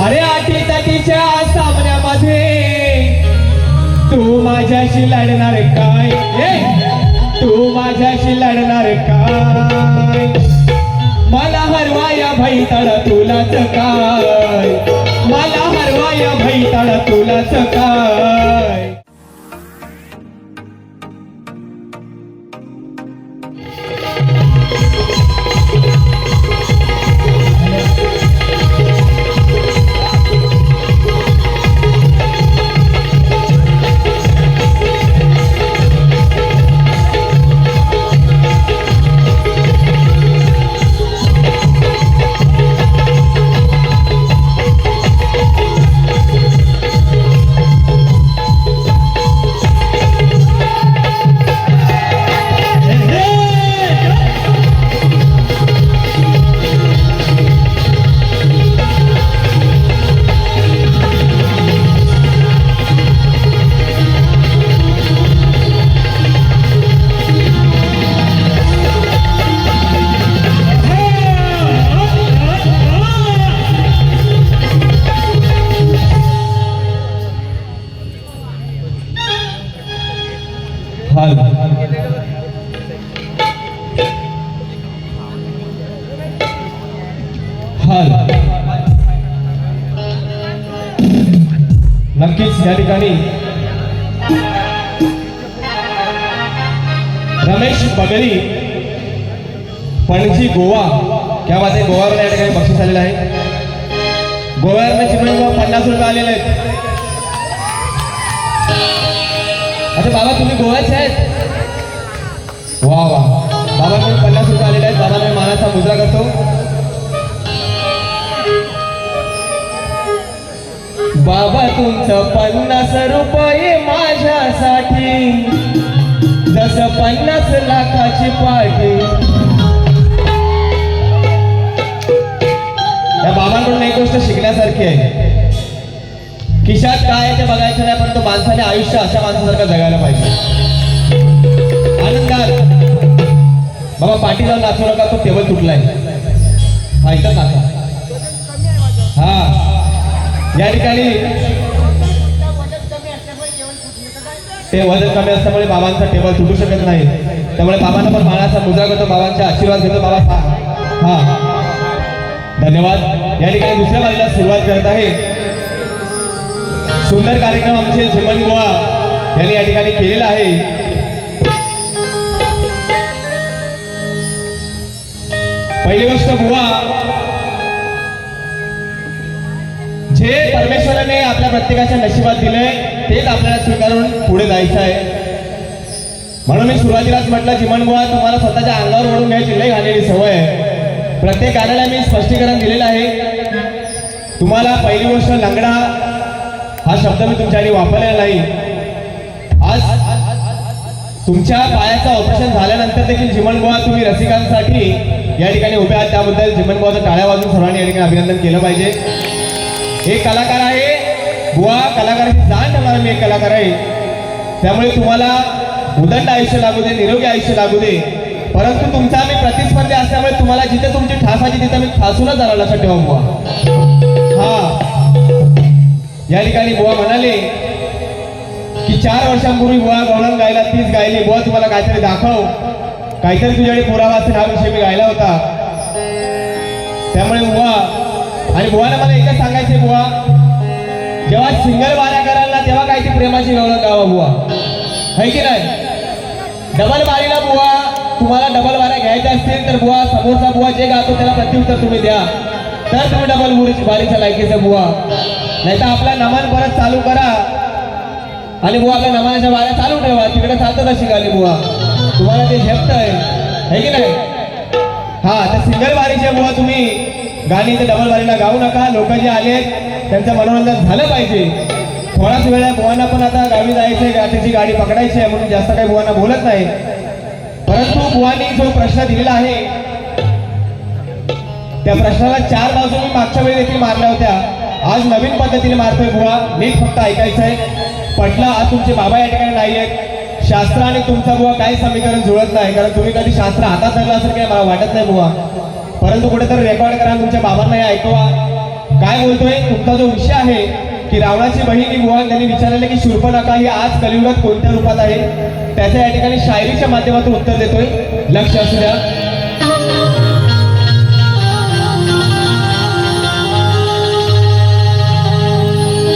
अरे आठी ताटीच्या सामन्यामध्ये तू माझ्याशी लढणार काय? तू माझ्याशी लढणार काय? मला हरवाया भैताळ तुलाच काय? मला हरवाया भैताळ तुलाच काय? हाल नक्कीच या ठिकाणी रमेश बगरी पणजी गोवा. क्या बात आहे गोवावर या ठिकाणी बक्षीस आलेलं आहे. गोव्यावर चिमणी पन्नास रुपये आलेले आहेत. अरे बाबा तुम्ही गोव्याचे आहेत? वा वा. बाबाकडून पन्नास रुपये आलेले आहेत. बाबा मी मानाचा मुद्रा करतो. बाबा तुमचं पन्नास रुपये माझ्यासाठी. जसं पन्नास लाखाची पाठी या बाबांकडून एक गोष्ट शिकण्यासारखी आहे. खिशात काय आहे ते बघायचं नाही पण तो माणसाने आयुष्य अशा माणसासारखं जगायला पाहिजे. आनंदात. बाबा पाठी जाऊन नाचू नका तो टेबल तुटलाय. ऐकत इथं हा. या ठिकाणी ते वजन कमी असल्यामुळे बाबांचा टेबल तुटू शकत नाही. त्यामुळे बाबांना पण मानाचा मुद्रा करतो बाबांचा आशीर्वाद घेतो. बाबा हा धन्यवाद. या ठिकाणी दुसऱ्या बाजूला सुरुवात करत आहे. सुंदर कार्यक्रम आमचे झिमन गोवा यांनी या ठिकाणी केलेला आहे. पहिली गोष्ट बुवा जे परमेश्वराने आपल्या प्रत्येकाच्या नशिबात दिलंय तेच आपल्याला स्वीकारून पुढे जायचं आहे. म्हणून मी सुरुवातीलाच म्हटलं चिमण तुम्हाला स्वतःच्या अंगावर ओढून घ्यायची लय घालेली सवय आहे. प्रत्येक गाण्याला मी स्पष्टीकरण दिलेलं आहे. तुम्हाला पहिली गोष्ट लंगडा हा शब्द मी तुमच्यासाठी वापरलेला नाही. आज तुमच्या पायाचं ऑपरेशन झाल्यानंतर देखील जिमन तुम्ही रसिकांसाठी या ठिकाणी उभे आहात. त्याबद्दल जिमन टाळ्या वाजून सर्वांनी या ठिकाणी अभिनंदन केलं पाहिजे. हे कलाकार आहे. बुवा कलाकाराची जाण ठेवणारा मी एक कलाकार आहे. त्यामुळे तुम्हाला उदंड आयुष्य लागू दे निरोगी आयुष्य लागू दे. परंतु तुमचा मी प्रतिस्पर्धी असल्यामुळे तुम्हाला जिथे तुमची ठासाची तिथे मी ठासूनच जाणार लक्षात ठेवा बुवा. हा. या ठिकाणी बुवा म्हणाले की चार वर्षांपूर्वी बुवा गवळण गायला तीच गायली. बुवा तुम्हाला काहीतरी दाखव. काहीतरी तुझ्याकडे पुरावा असेल हा विषय मी गायला होता. त्यामुळे बुवा आणि बुवाला मला एकच सांगायचे बुवा. जेव्हा सिंगल वाऱ्या कराल ना तेव्हा काय ती प्रेमाची गवळण गावा बुवा. है की नाही? डबल बारीला बुवा तुम्हाला डबल वाऱ्या घ्यायच्या असतील तर बुवा समोरचा बुवा जे गातो त्याला प्रत्युत्तर तुम्ही द्या. तर तुम्ही डबल बारीच्या लायकीचं बुवा. नाही तर आपला नमन परत चालू करा. आणि बुवा आपल्या नमानाच्या वाऱ्या चालू ठेवा. तिकडे चालतं अशी गाली बुवा. तुम्हाला ते झेपत आहे की नाही? हा तर सिंगल वारीचे बुवा तुम्ही गाणी ते डबल बारीला गाऊ नका. लोक जे आले त्यांचं मनोरंजन झालं पाहिजे. थोडाच वेळ आहे बुवांना पण आता गावी जायचंय त्याची गाडी पकडायची आहे म्हणून जास्त काही बुवांना बोलत नाही. परंतु बुवांनी जो प्रश्न दिलेला आहे त्या प्रश्नाला चार बाजू मी मागच्या वेळी देखील मारल्या होत्या. आज नवीन पद्धतीने मारतोय बुवा. नीट फक्त ऐकायचंय. पटला आज तुमचे बाबा या ठिकाणी नाही आहेत. शास्त्र आणि तुमचा बुवा काही समीकरण जुळत नाही. कारण तुम्ही कधी शास्त्र हातात धरलं असेल काही मला वाटत नाही बुवा. परंतु कुठेतरी रेकॉर्ड करा तुमच्या बाबांना हे ऐकवा. काय बोलतोय? तुमचा जो विषय आहे की रावणाची बहिणी बुवा त्यांनी विचारलेलं की शूर्पणखा ही आज कलियुगात कोणत्या रूपात आहे? त्याच्या या ठिकाणी शायरीच्या माध्यमातून उत्तर देतोय. लक्ष असू द्या.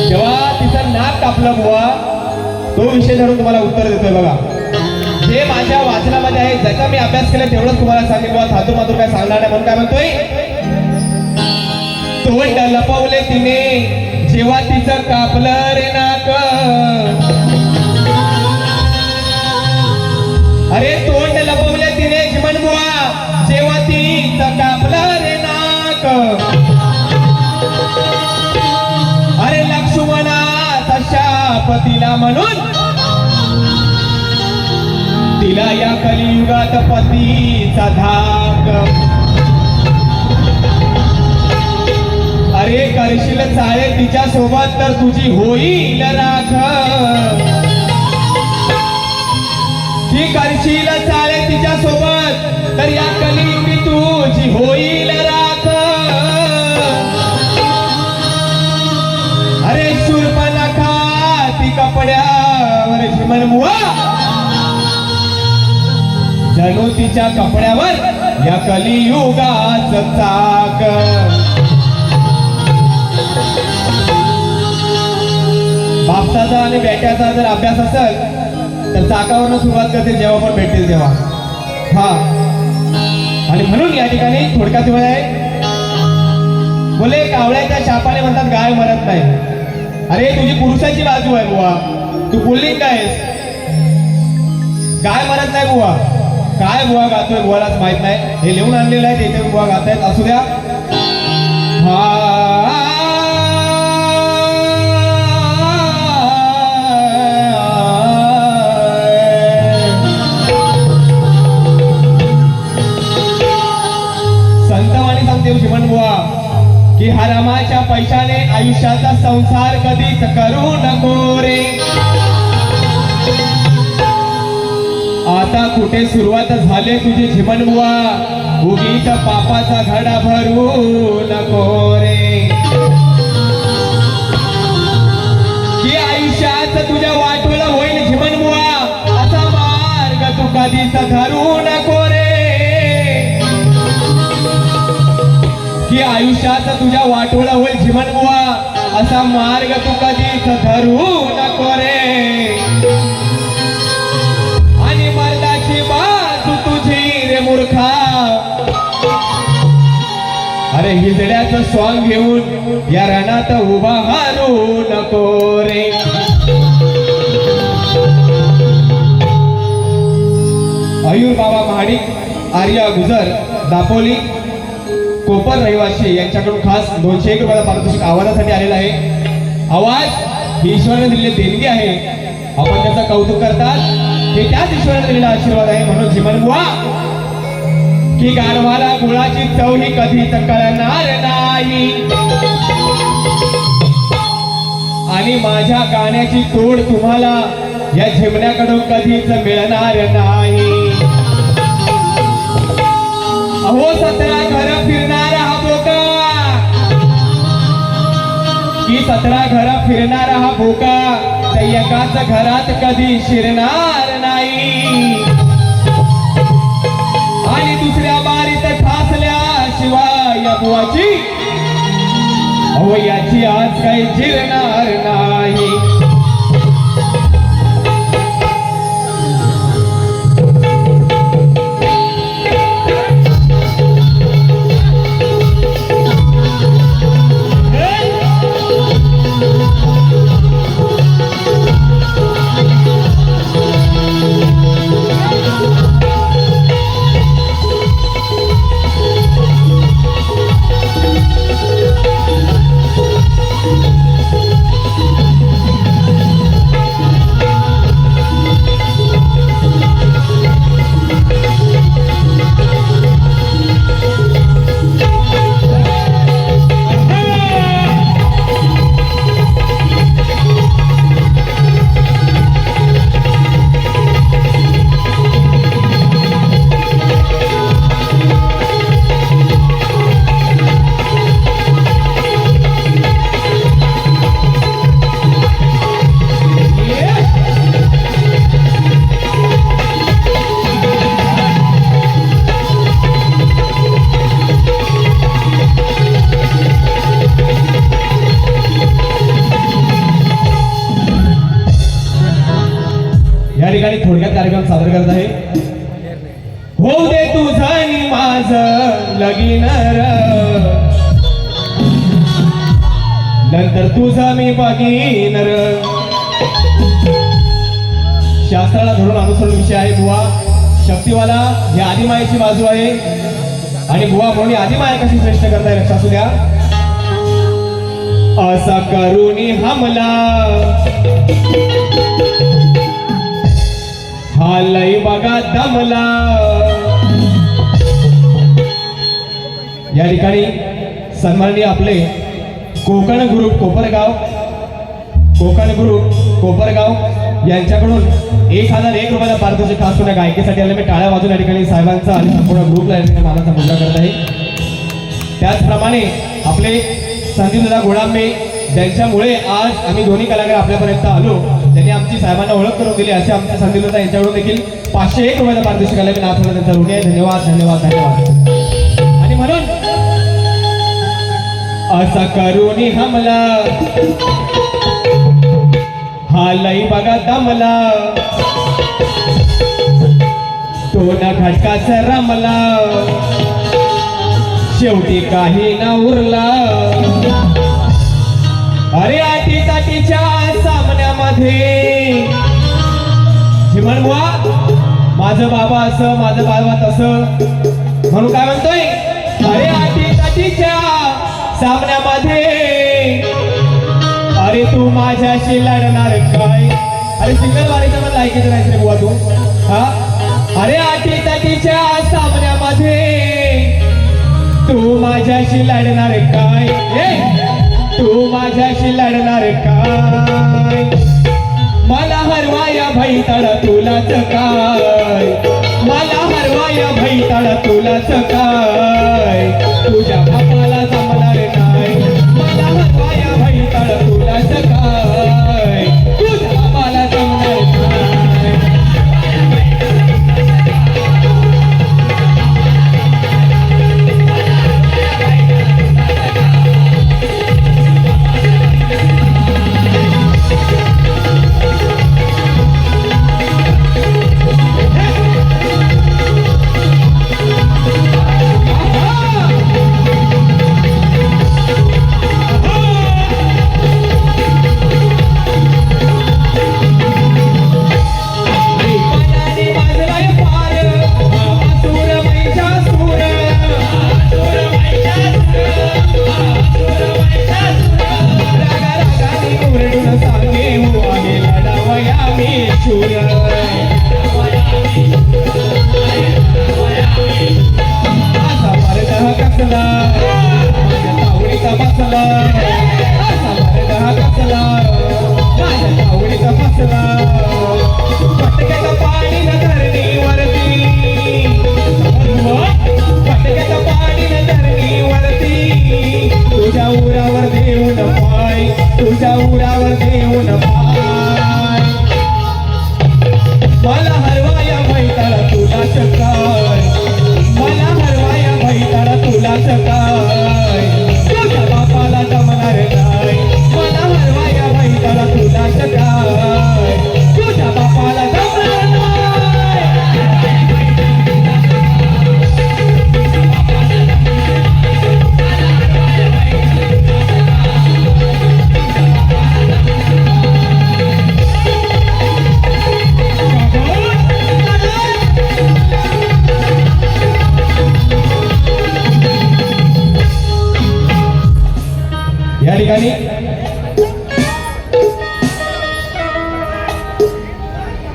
जेव्हा तिचं नाक कापलं बुवा तो विषय धरून तुम्हाला उत्तर देतोय बघा. जे माझ्या वाचनामध्ये आहे. ज्याचा मी अभ्यास केला तेवढंच तुम्हाला सांगेल बुवा साधू माधू काय सांगणार नाही म्हणून काय म्हणतोय? तोंड लपवले तिने. जेव्हा तिचं कापलं रे नाक. अरे तोंड लपवले तिने जीवन बुवा. जेव्हा तिचं कापलं रे नाक. अरे लक्ष्मणा तशा पतीला म्हणून तिला या कलियुगात पतीचा धाक. अरे करशील चाळे तिच्या सोबत तर तुझी होईल राख. ती करशील चाळे तिच्या सोबत तर या कलियुगी तुझी होईल राख. अरे शूर्पणखा ती कपड्यावर झिमन मुआ जणू कपड्यावर या कलियुगाच चाक. बापसाचा आणि बेट्याचा जर अभ्यास असेल तर चाकावरनं सुरुवात करते जेव्हा पण भेटतील तेव्हा. हा. आणि म्हणून या ठिकाणी थोडक्यात वेळ आहे. बोले कावळ्याच्या शापाने म्हणतात गाय मरत नाही. अरे तुझी पुरुषाची बाजू आहे बुवा. तू बोलली काय गाय मरत नाही बुवा. काय बुवा गातोय बुवालाच माहीत नाही. हे लिहून आणलेलं आहे त्याच्यावर बुवा गातायत. असू द्या. संतवाणी हो की हरामाच्या पैशाने आयुष्याचा संसार कधीच करू नको रे. आता कुठे सुरुवात झाले तुझे जीवन बुवा? पापाचा घडा भरू नको रे. की आयुष्यात तुझ्या वाटोला होईल जीवन बुवा? असा मार्ग तू कधीच धरू नको रे. की आयुष्यात तुझ्या वाटोळा होईल जीवन बुवा? असा मार्ग तू कधीच धरू नको अरे हिजड्याचं सॉंग घेऊन या रणात उभा हारू नको रे. अयूर बाबा महाडिक आर्या गुजर दापोली कोपर रहिवासी यांच्याकडून खास दोनशे एक रुपयाला पारितोषिक आवाजासाठी आलेला आहे. आवाज ही ईश्वराने दिलेली देणगी आहे. आपण त्याचं कौतुक करतात. हे त्याच ईश्वराने दिलेला आशीर्वाद आहे. म्हणून जीवन बुवा की गारवाला गुळाची चव ही कधीच कळणार नाही. आणि माझ्या गाण्याची तोड तुम्हाला या झिमण्याकडून कधीच मिळणार नाही. अहो सतरा घर फिरणारा हा बोका. की सतरा घर फिरणारा हा बोका तर एकाच घरात कधी शिरणार नाही. आणि दुसऱ्या ठासल्याशिवाय या बुवाची अहो आज काही जिरणार नाही. ठिकाणी थोडक्यात कार्यक्रम सादर करत आहे. हो दे तुझा माझ माझं लगीन नंतर तुझा मी बघीन शास्त्राला धरून अनुसरण विषय आहे बुवा. शक्तिवाला ही आदिमायेची बाजू आहे. आणि बुवा म्हणून आदिमाया कशी श्रेष्ठ करताय लक्षात असू द्या असा करुणी हमला. हा लई बघा दमला. या ठिकाणी सन्माननीय आपले कोकण ग्रुप कोपरगाव कोकण ग्रुप कोपरगाव यांच्याकडून एक हजार एक रुपयाला पारितोषिक खास पुन्हा गायकीसाठी आले मी टाळ्या वाजून या ठिकाणी साहेबांचा आणि संपूर्ण ग्रुपला या ठिकाणी मानाचा करत आहे. त्याचप्रमाणे आपले संदीपदादा गोडांबे ज्यांच्यामुळे आज आम्ही दोन्ही कलाकार आपल्यापर्यंत आलो. त्यांनी आमची साहेबांना ओळख करून दिली असे आमच्या संदीपदादा यांच्याकडून देखील पाचशे एक रुपयाला पारदर्शक आले मी नाथाला त्यांचा ऋणी आहे. धन्यवाद धन्यवाद धन्यवाद. आणि म्हणून असा करुणी हमला हा लई बघा दमला. तो ना खटकाच रमला. शेवटी काही ना उरला. अरे आटी ताटीच्या मध्ये जीवन बुवा माझं बाबा असं माझं बाबा तसं म्हणून काय म्हणतोय? अरे आटी ताटीच्या सामन्यामध्ये. अरे तू माझ्याशी लढणार काय? अरे सिंगल वारीचं मला ऐकायचं नाही रे बुवा तू. हा? अरे आटी ताटीच्या सामन्यामध्ये. तू माझ्याशी लढणार काय? तू माझ्याशी लढणार काय? मला हरवाया भैतळ तुलाच काय?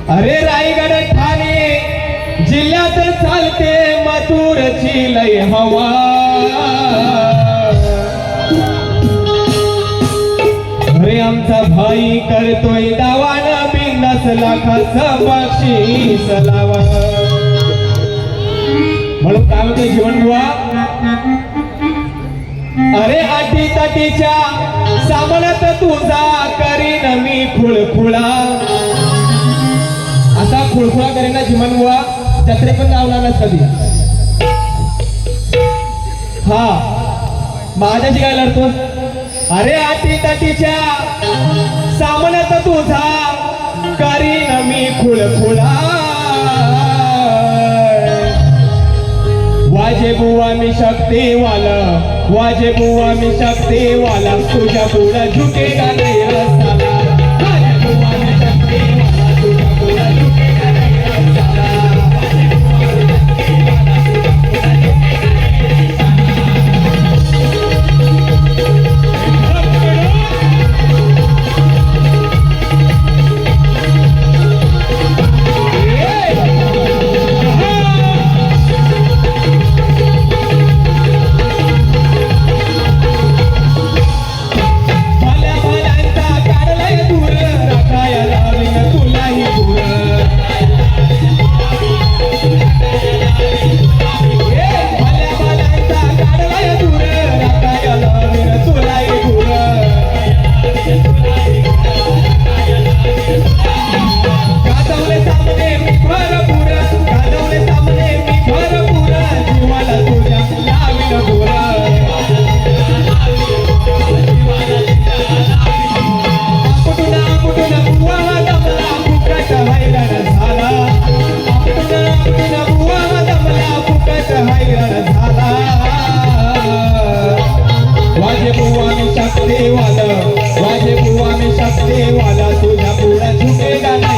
अरे रायगड ठाणे जिल्ह्यात चालते मथुरची लय हवा. अरे आमचा भाई करतोय दावान बिंदास लाखाचं बक्षीस लावा. म्हणून काय म्हणतोय जीवन बुवा अरे आटी ताटीच्या सामनात तुझा करीन मी खुळखुळा असा खुळखुळा करेना ना जीवन बुवा जत्रे पण गावला ना कधी हा. माझ्याशी काय लढतो अरे आटी ताटीच्या सामन्यात तुझा करीन मी खुळखुळा. वाजे बुवा मी शक्तीवाला वाजे बुवा मी शक्तीवाला तुझ्या पुढं झुके नाही. मी शक्तीवाला वाजे बुवा मी शक्तीवाला तुझ्या पुढे झुकेगा नाही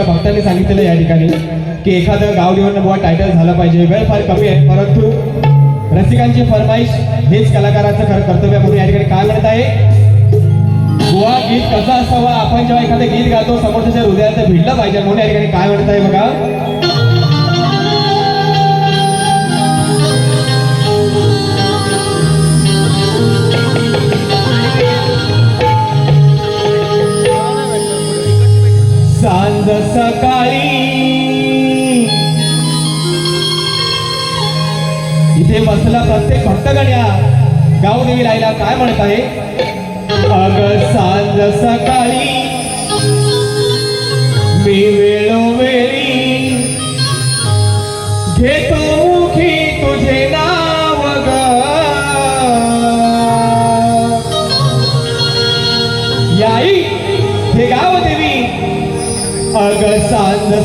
आमच्या भक्तांनी सांगितलेलं या ठिकाणी की एखादं गाव निवडणं बुवा टायटल झालं पाहिजे. वेळ फार कमी आहे परंतु रसिकांची फरमाईश हेच कलाकाराचं खरं कर्तव्य म्हणून या ठिकाणी काय म्हणत आहे. बुवा गीत कसं असावं? आपण जेव्हा एखादं गीत गातो समोरच्या हृदयाचं भिडलं पाहिजे म्हणून या ठिकाणी काय म्हणत आहे बघा. सांज सकाळी. इथे बसला प्रत्येक भक्तगण्या गावदेवी राहिला काय म्हणत आहे? अग सांज सकाळी.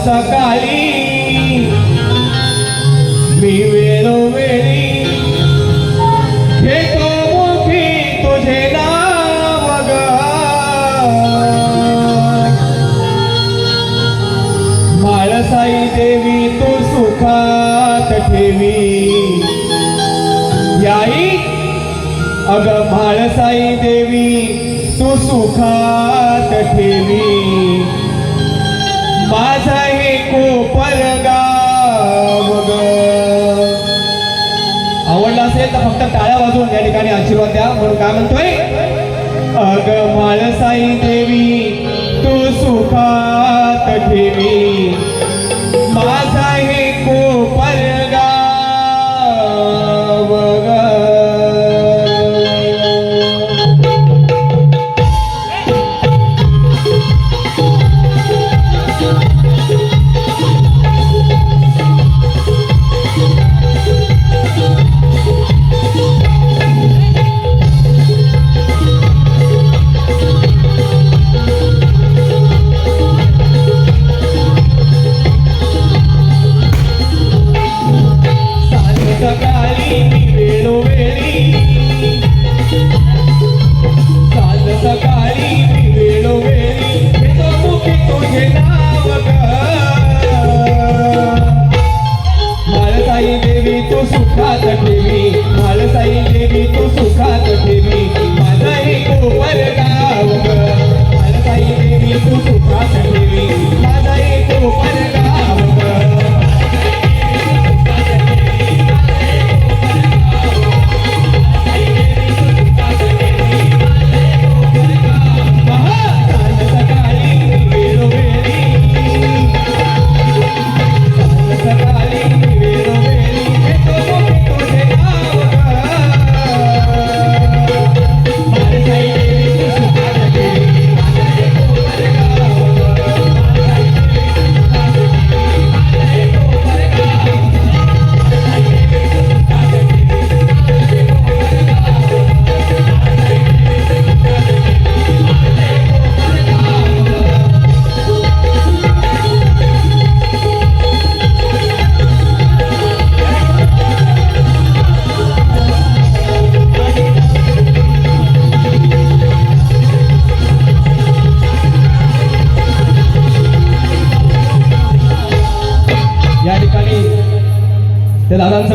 सकाळी मी वेळोवेळी घेतो मुखी तुझे नाव ग माळसाई देवी तू सुखात ठेवी. याई अग म्हाळसाई देवी तू सुखात ठेवी. माझा फक्त टाळ्या वाजवून या ठिकाणी आशीर्वाद द्या. म्हणून काय म्हणतोय? अग माळसाई देवी तू सुखात ठेवी.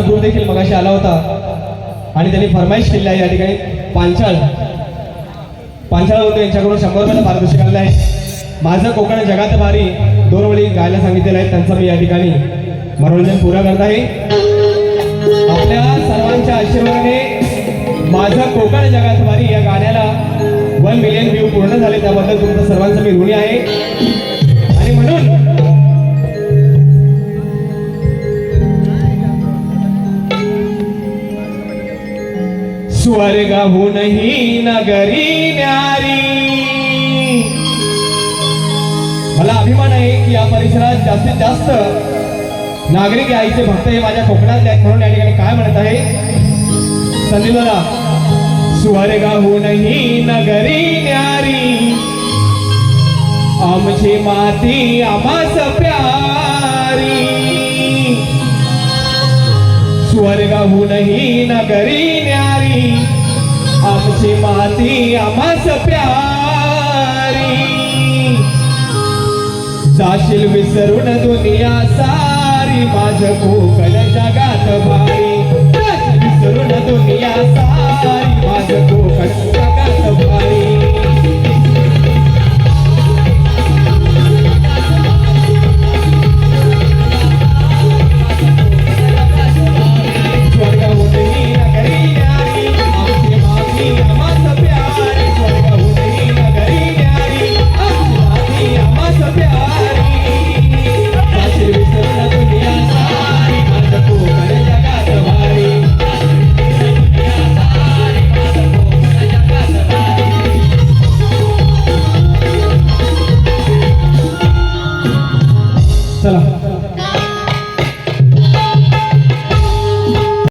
त्या देखील मगाशी आला होता. आणि त्यांनी फरमाईश केली आहे या ठिकाणी. पांचाळ. पांचाळ होतो यांच्याकडून शंभर रुपयाला पारितोषिक आलेलं आहे. माझं कोकण जगात भारी. दोन वेळी गायला सांगितलेलं आहे त्यांचं मी या ठिकाणी मनोरंजन पुरा करत आहे. आपल्या सर्वांच्या आशीर्वादाने माझं कोकण जगात भारी. या गाण्याला वन मिलियन व्ह्यू पूर्ण झाले त्याबद्दल तुमचं सर्वांचं मी ऋणी आहे. आणि म्हणून स्वर्गहूनही नगरी न्यारी मला अभिमान आहे की या परिसरात जास्तीत जास्त नागरिक आईचे भक्त हे माझ्या कोकणात आहेत म्हणून या ठिकाणी काय म्हणत आहे? संदीप दादा स्वर्गहूनही नगरी न्यारी आमची माती आमास प्यारी स्वर्गहूनही नगरी न्यारी. आमची माती आमास प्यारी. जाशील विसरून दुनिया सारी. माझ कोकण जगात भारी.